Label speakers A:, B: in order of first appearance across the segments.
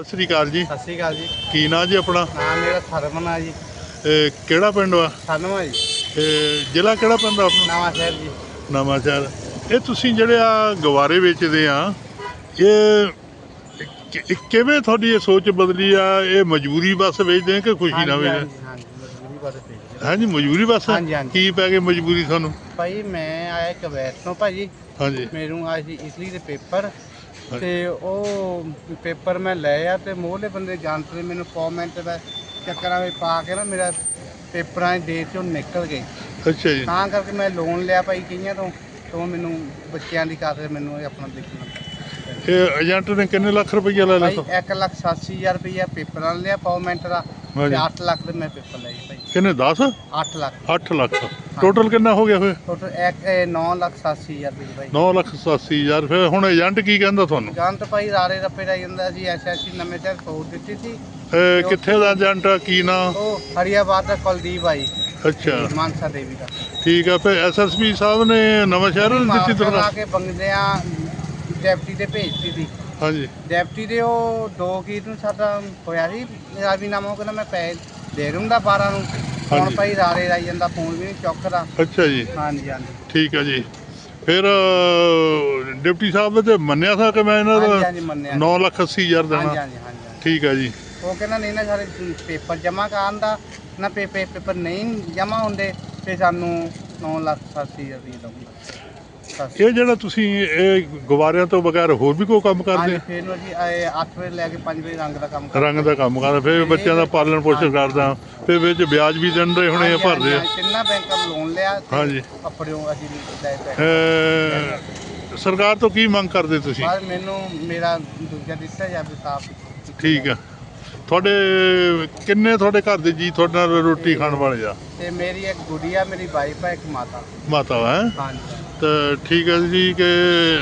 A: ਸਤਿ ਸ੍ਰੀ ਅਕਾਲ ਜੀ।
B: ਸਤਿ ਸ਼੍ਰੀ ਅਕਾਲ ਜੀ।
A: ਕੀ ਨਾਂ ਜੀ ਆਪਣਾ?
B: ਨਾਮ ਮੇਰਾ ਸਰਵਨ ਆ ਜੀ।
A: ਇਹ ਕਿਹੜਾ ਪਿੰਡ ਵਾ?
B: ਸਨਮਾ ਜੀ।
A: ਇਹ ਜ਼ਿਲ੍ਹਾ ਕਿਹੜਾ ਪਿੰਡ ਆ ਆਪਣਾ?
B: ਨਵਾਂ ਸ਼ਹਿਰ ਜੀ।
A: ਨਵਾਂ ਸ਼ਹਿਰ। ਇਹ ਤੁਸੀਂ ਜਿਹੜੇ ਆ ਗਵਾਰੇ ਵੇਚਦੇ ਆ ਇਹ ਕਿ- ਕਿਵੇਂ ਤੁਹਾਡੀ ਇਹ ਸੋਚ ਬਦਲੀ ਆ? ਇਹ ਮਜਬੂਰੀ ਬਸ ਵੇਚਦੇ ਆ ਕਿ ਖੁਸ਼ੀ ਨਾਲ ਵੇਚਦੇ
B: ਹਾਂਜੀ ਹਾਂਜੀ ਮਜ਼ਦੂਰੀ ਬਾਰੇ ਭੇਜ
A: ਹਾਂਜੀ ਮਜਬੂਰੀ ਬਸ?
B: ਹਾਂਜੀ, ਹਾਂਜੀ।
A: ਕੀ ਪੈ ਗਈ ਮਜਬੂਰੀ ਤੁਹਾਨੂੰ?
B: ਭਾਈ ਮੈਂ ਆਇਆ ਕਵੈਤ ਤੋਂ ਭਾਜੀ।
A: ਹਾਂਜੀ।
B: ਮੈਨੂੰ ਸੀ ਇਟਲੀ ਦੇ ਪੇਪਰ ਤੇ ਉਹ ਪੇਪਰ ਮੈਂ ਲਏ ਆ ਤੇ ਮੋਹਲੇ ਬੰਦੇ ਜਾਣਦੇ ਮੈਨੂੰ ਕਮੈਂਟ ਦਾ ਚੱਕਰਾਂ ਵਿੱਚ ਪਾ ਕੇ ਨਾ ਮੇਰਾ ਪੇਪਰਾਂ ਦੀ ਡੇਟ ਚੋਂ ਨਿਕਲ ਗਈ
A: ਅੱਛਾ ਜੀ।
B: ਤਾਂ ਕਰਕੇ ਮੈਂ ਲੋਨ ਲਿਆ ਭਾਈ ਕਈਆਂ ਤੋਂ ਤੋਂ ਮੈਨੂੰ ਬੱਚਿਆਂ ਦੀ ਖਾਤਰ ਮੈਨੂੰ ਇਹ ਆਪਣਾ ਦੇਖਣਾ।
A: ਇਹ ਏਜੰਟ ਨੇ ਕਿੰਨੇ ਲੱਖ ਰੁਪਈਆ ਲੈ ਲਿਆ
B: ਭਾਈ 1 ਲੱਖ 87000 ਰੁਪਇਆ ਪੇਪਰਾਂ ਦਾ ਲਿਆ ਪਾਉਮੈਂਟ ਦਾ
A: ਹਾਂਜੀ।
B: ਤੇ 8 ਲੱਖ ਦੇ ਮੈਂ ਪੇਪਰ ਲਏ ਭਾਈ।
A: ਕਿੰਨੇ 10
B: 8 ਲੱਖ।
A: 8 ਲੱਖ। ਟੋਟਲ ਕਿੰਨਾ ਹੋ ਗਿਆ ਫਿਰ?
B: ਟੋਟਲ 9 ਲੱਖ 87000 ਰੁਪਏ ਭਾਈ।
A: 9 ਲੱਖ 87 ਹਜ਼ਾਰ। ਫਿਰ ਹੁਣ ਏਜੰਟ ਕੀ ਕਹਿੰਦਾ ਤੁਹਾਨੂੰ?
B: ਗਾਂ ਤਾਂ ਭਾਈ ਰਾਰੇ ਰੱਪੇ ਦਾ ਜਾਂਦਾ ਸੀ ਐਸਐਸਸੀ ਨਵੇਂ ਸ਼ਹਿਰ ਸੌ ਦਿੱਤੀ ਸੀ।
A: ਇਹ ਕਿੱਥੇ ਦਾ ਏਜੰਟ ਆ? ਕੀ ਨਾਂ?
B: ਉਹ ਹਰੀਆਬਾਦ ਦਾ ਕੁਲਦੀਪ ਭਾਈ
A: ਅੱਛਾ।
B: ਮਾਨਸਾ ਦੇਵੀ ਦਾ।
A: ਠੀਕ ਆ ਫਿਰ ਐਸਐਸਪੀ ਸਾਹਿਬ ਨੇ ਨਵਾਂ ਸ਼ਹਿਰ ਨੂੰ ਦਿੱਤੀ
B: ਮਾਰਕਾ ਲਾ ਕੇ ਡੈਪਟੀ ਤੇ ਭੇਜਤੀ ਸੀ।
A: ਹਾਂਜੀ।
B: ਡੈਪਟੀ ਦੇ ਉਹ ਦੋ ਕੀ ਨੂੰ ਸਾਡਾ ਹੋਇਆ ਸੀ। ਰਾਜੀਨਾਮਾ ਉਹ ਕਹਿੰਦਾ ਮੈਂ ਪੈਸੇ ਦੇ ਦੂੰਗਾ 12 ਨੂੰ। ਹੁਣ
A: ਹਾਂਜੀ।
B: ਭਾਈ ਰਾਰੇ ਰਾਈ ਜਾਂਦਾ ਫੋਨ ਵੀ ਨਹੀਂ ਚੁੱਕਦਾ।
A: ਅੱਛਾ ਜੀ।
B: ਹਾਂਜੀ ਹਾਂਜੀ।
A: ਠੀਕ ਆ ਜੀ। ਫਿਰ ਅਹ, ਡਿਪਟੀ ਸਾਹਿਬ ਤੇ ਮੰਨਿਆ ਸੀ ਕਿ ਮੈਂ ਇਹਨਾਂ
B: ਹਾਂਜੀ
A: ਦਾ
B: ਹਾਂਜੀ ਮੰਨਿਆ
A: 9 ਲੱਖ 80 ਹਜ਼ਾਰ
B: ਹਾਂਜੀ
A: ਦੇਣਾ
B: ਹਾਂਜੀ ਹਾਂਜੀ ਹਾਂਜੀ।
A: ਠੀਕ ਆ ਜੀ।
B: ਉਹ ਕਹਿੰਦਾ ਨਹੀਂ ਨਾ ਸਾਰੇ ਪੇਪਰ ਜਮ੍ਹਾਂ ਕਰਨ ਦਾ ਨਾ ਪੇਪਰ ਪੇਪਰ ਨਹੀਂ ਜਮ੍ਹਾਂ ਹੁੰਦੇ ਤੇ ਸਾਨੂੰ 9 ਲੱਖ 80 ਰੁਪਏ ਦਊਗਾ। ਬਸ।
A: ਇਹ ਜਿਹੜਾ ਤੁਸੀਂ ਇਹ ਗੁਬਾਰਿਆਂ ਤੋਂ ਬਗੈਰ ਹੋਰ ਵੀ ਕੋਈ ਕੰਮ ਕਰਦੇ? ਆ?
B: ਫਿਰ ਅਸੀਂ 8 ਵਜੇ ਲੈ ਕੇ 5 ਵਜੇ ਰੰਗ ਦਾ ਕੰਮ ਕਰਦੇ।
A: ਰੰਗ ਦਾ ਕੰਮ ਕਰਦੇ ਫਿਰ ਬੱਚਿਆਂ ਦਾ ਪਾਲਣ ਪੋਸ਼ਣ ਕਰਦਾ ਫਿਰ ਵਿੱਚ ਵਿਆਜ ਵੀ ਦਿੰਦੇ ਹੋਣੇ ਆ
B: ਹਾਂਜੀ,
A: ਭਰਦੇ ਆ।
B: ਤਿੰਨਾਂ ਬੈਂਕਾਂ ਲੋਨ ਲਿਆ
A: ਹਾਂਜੀ।
B: ਆਪਣਿਓ ਅਸੀਂ
A: ਸਰਕਾਰ ਤੋਂ ਕੀ ਮੰਗ ਕਰਦੇ ਤੁਸੀਂ?
B: ਬਾਅਦ ਮੈਨੂੰ ਮੇਰਾ ਦੂਜਾ ਦਿੱਤਾ ਜਾਵੇ ਸਾਫ਼
A: ਠੀਕ ਆ। ਤੁਹਾਡੇ ਕਿੰਨੇ ਤੁਹਾਡੇ ਘਰ ਦੇ ਜੀ ਤੁਹਾਡੇ ਨਾਲ ਰੋਟੀ ਖਾਣ ਵਾਲੇ ਆ?
B: ਤੇ ਮੇਰੀ ਇੱਕ ਗੁੜੀਆ ਮੇਰੀ ਵਾਈਫ ਹੈ ਇੱਕ ਮਾਤਾ।
A: ਮਾਤਾ ਹੈ?
B: ਹਾਂਜੀ।
A: ਤਾਂ ਠੀਕ ਹੈ ਜੀ ਕਿ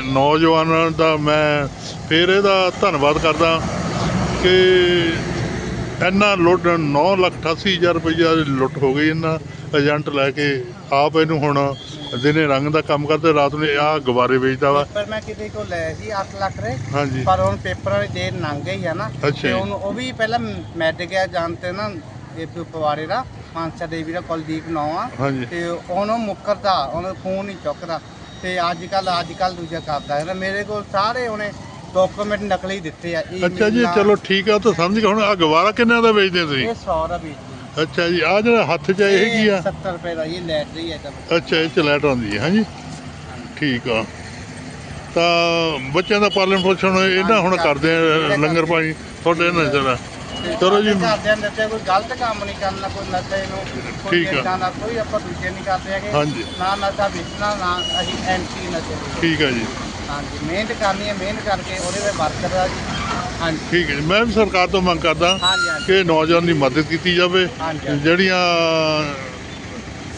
A: ਨੌਜਵਾਨਾਂ ਦਾ ਮੈਂ ਫਿਰ ਇਹਦਾ ਧੰਨਵਾਦ ਕਰਦਾ ਕਿ ਇੰਨਾ ਲੁੱਟ 9 ਲੱਖ 88 ਹਜ਼ਾਰ ਰੁਪਈਆ ਦੀ ਲੁੱਟ ਹੋ ਗਈ ਇਹਨਾਂ ਏਜੰਟ ਲੈ ਕੇ। ਆਪ ਇਹਨੂੰ ਹੁਣ ਦਿਨੇ ਰੰਗ ਦਾ ਕੰਮ ਕਰਦੇ ਰਾਤ ਨੂੰ ਆ ਗਵਾਰੇ ਵੇਚਦਾ ਵਾ।
B: ਪੇਪਰ ਮੈਂ ਕਿਤੇ ਕੋ ਲਏ ਸੀ 8 ਲੱਖ ਦੇ।
A: ਹਾਂਜੀ।
B: ਪਰ ਹੁਣ ਪੇਪਰ ਵਾਲੀ ਡੇਟ ਲੰਘ ਗਈ ਆ ਨਾ। ਤੇ ਉਹ ਵੀ ਪਹਿਲਾਂ ਮੈਡ ਗਿਆ ਜਾਣਤੇ ਨਾ ਇਹ ਪ- ਪਵਾੜੇ ਦਾ। ਮਾਨਸਾ ਦੇਵੀ ਦਾ ਕੁਲਦੀਪ ਨਾਂ ਆ।
A: ਹਾਂਜੀ।
B: ਤੇ ਉਹਨੂੰ ਮੁੱਕਰਦਾ ਉਹਨੂੰ ਫੋਨ ਨਹੀਂ ਚੁੱਕਦਾ। ਤੇ ਅੱਜ ਕੱਲ ਅੱਜ ਕੱਲ ਦੂਜਾ ਕਰਦਾ ਹੈ। ਮੇਰੇ ਕੋਲ ਸਾਰੇ ਉਹਨੇ ਡਾਕੂਮੈਂਟ ਨਕਲੀ ਦਿੱਤੇ ਆ।
A: ਅੱਛਾ ਜੀ। ਚਲੋ ਠੀਕ ਆ ਉਹ ਤਾਂ ਸਮਝ ਗਿਆ। ਹੁਣ ਆ ਗਵਾਰਾ ਕਿੰਨੇ ਦਾ ਵੇਚਦੇ ਤੁਸੀਂ?
B: ਇਹ 100 ਦਾ ਵੇਚਦੀ
A: ਅੱਛਾ ਜੀ ਆ ਜਿਹੜਾ ਹੱਥ 'ਚ ਇਹ ਕੀ ਆ?
B: 70 ਰੁਪਏ ਦਾ ਇਹ ਲੈਟ ਰਹੀ ਹੈ ਤਾਂ
A: ਅੱਛਾ ਇਹ ਚ ਲਾਈਟ ਆਉਂਦੀ ਹੈ ਹਾਂਜੀ? ਠੀਕ ਆ। ਤਾਂ ਬੱਚਿਆਂ ਦਾ ਪਾਲਣ ਪੋਸ਼ਣ ਇਹਨਾਂ ਹੁਣ ਕਰਦੇ ਆ ਲੰਗਰ ਪਾਣੀ ਤੁਹਾਡੇ ਨਾਲ ਜਿਹੜਾ ਚਲੋ ਜੀ
B: ਘਰਦਿਆਂ ਨੇ ਦੱਸਿਆ ਕੋਈ ਗਲਤ ਕੰਮ ਨਹੀਂ ਕਰਨਾ ਕੋਈ ਨਸ਼ੇ ਨੂੰ ਕੋਈ
A: ਠੀਕ ਆ।
B: ਏਦਾਂ ਦਾ ਕੋਈ ਆਪਾਂ ਦੂਜੇ ਨਹੀਂ ਕਰਦੇ ਹੈਗੇ
A: ਹਾਂਜੀ।
B: ਨਾ ਨਸ਼ਾ ਵੇਚਣਾ ਨਾ ਅਸੀਂ ਐਂਟੀ ਨਸ਼ੇ ਦੇ।
A: ਠੀਕ ਹੈ ਜੀ
B: ਹਾਂਜੀ ਮਿਹਨਤ ਕਰਨੀ ਹੈ ਮਿਹਨਤ ਕਰਕੇ ਉਹਦੇ ਵਿੱਚ ਵਰਕਰ ਆ ਜੀ ਹਾਂਜੀ
A: ਠੀਕ ਹੈ ਜੀ। ਮੈਂ ਵੀ ਸਰਕਾਰ ਤੋਂ ਮੰਗ ਕਰਦਾ
B: ਹਾਂਜੀ ਹਾਂਜੀ
A: ਕਿ ਨੌਜਵਾਨ ਦੀ ਮਦਦ ਕੀਤੀ ਜਾਵੇ
B: ਹਾਂਜੀ, ਹਾਂਜੀ।
A: ਜਿਹੜੀਆਂ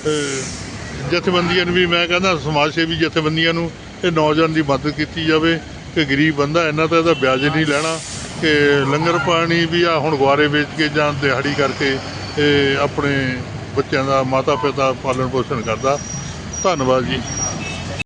A: ਅਹ, ਜਥੇਬੰਦੀਆਂ ਨੂੰ ਵੀ ਮੈਂ ਕਹਿੰਦਾ ਸਮਾਜ ਸੇਵੀ ਜਥੇਬੰਦੀਆਂ ਨੂੰ ਇਹ ਨੌਜਵਾਨ ਦੀ ਮਦਦ ਕੀਤੀ ਜਾਵੇ ਕਿ ਗਰੀਬ ਬੰਦਾ ਇਹਨਾਂ ਤੇ ਇਹਦਾ ਵਿਆਜ ਨਹੀਂ ਲੈਣਾ ਕਿ ਲੰਗਰ ਪਾਣੀ ਵੀ ਆ, ਹੁਣ ਗੁਆਰੇ ਵੇਚ ਕੇ ਜਾਂ ਦਿਹਾੜੀ ਕਰਕੇ ਇਹ ਆਪਣੇ ਬੱਚਿਆਂ ਦਾ ਮਾਤਾ ਪਿਤਾ ਪਾਲਣ ਪੋਸ਼ਣ ਕਰਦਾ। ਧੰਨਵਾਦ ਜੀ।